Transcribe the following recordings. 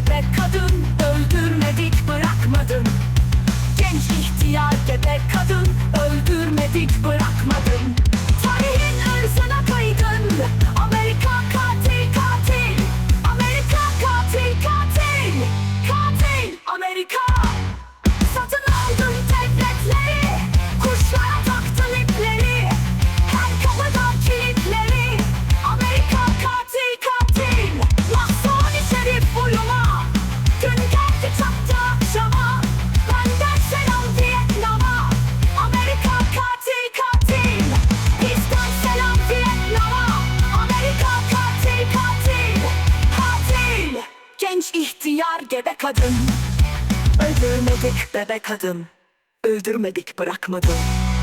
gebe kadın Öldürmedik bırakmadın. Genç ihtiyar gebe kadın. gebe kadın. Öldürmedik bebe kadın. Öldürmedik bırakmadım.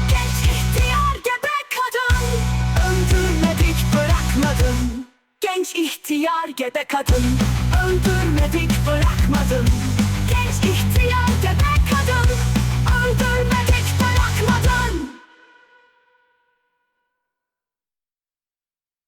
Genç ihtiyar gebe kadın. Öldürmedik bırakmadım. Genç ihtiyar gebe kadın. Öldürmedik bırakmadım.